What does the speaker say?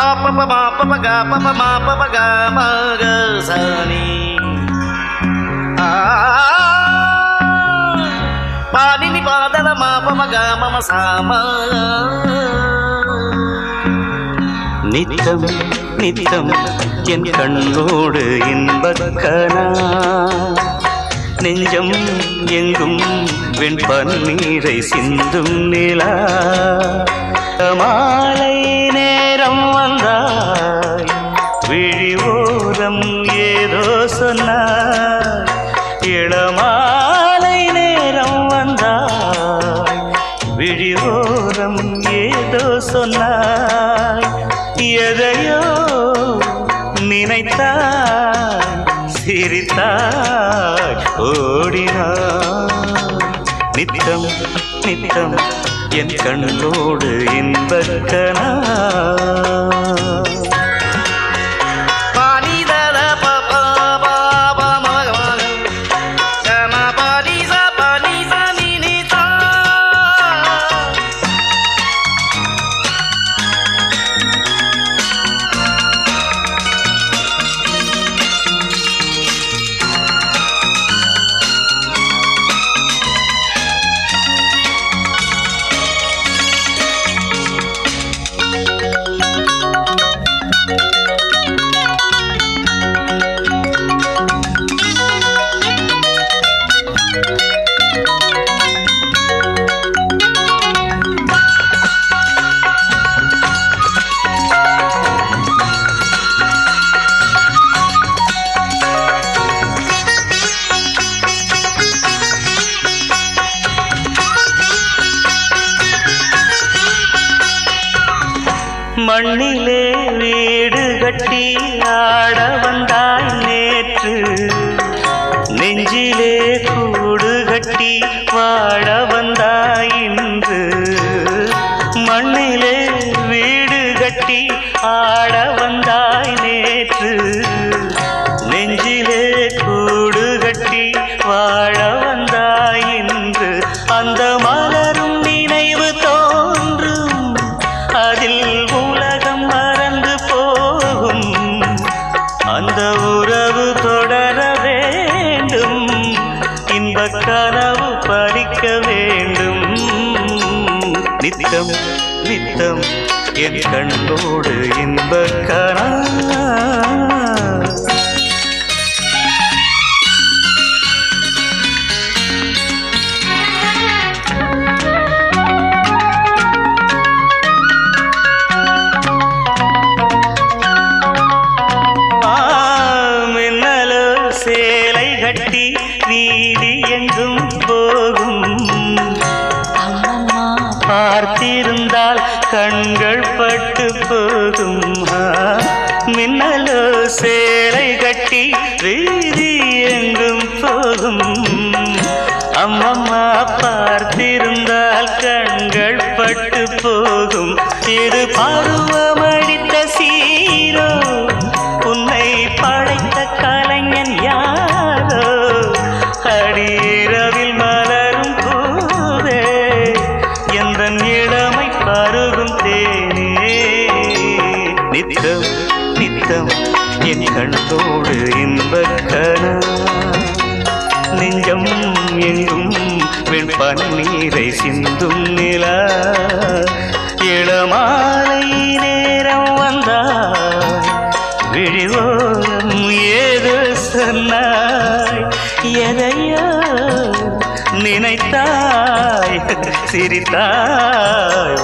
பாப்ப பமா பம க பம மா பம க ம க சனி பாணினி பாதல மா பம க மம சாம நித்தம் நித்தம் என் கண்ணோடு இன்பக்கனா நெஞ்சம் எங்கும் வெண்பன்னீரை சிந்தும் நிலா மாலை நேரம் எதையோ நினைத்தாய் சிரித்தாய் ஓடினாய் நித்தம் நித்தம் என் கண்ணோடு இன்பக்கனா மண்ணிலே வீடு கட்டி ஆட வந்தாய் நேற்று. நெஞ்சிலே கூடு கட்டி வாட வந்தாய் இன்று. மண்ணிலே வீடு கட்டி ஆட வந்தாய் நேற்று. நெஞ்சிலே நித்தம் நித்தம் என் கண்ணோடு இன்ப கரா இருந்தால் கண்கள் பட்டு போகும். மின்னலோ சேலை கட்டி வீதி எங்கும் போகும். அம்மா நித்தம் நித்தம். என் கண்ணோடு இன்பக்கனா நெஞ்சம் எங்கும் வெண்பன்னீரை சிந்தும் நிலா. இளமாலை நேரம் வந்தா விழிவோரம் ஏது சொன்னாய்? எதையோ நினைத்தாய் சிரித்தாய்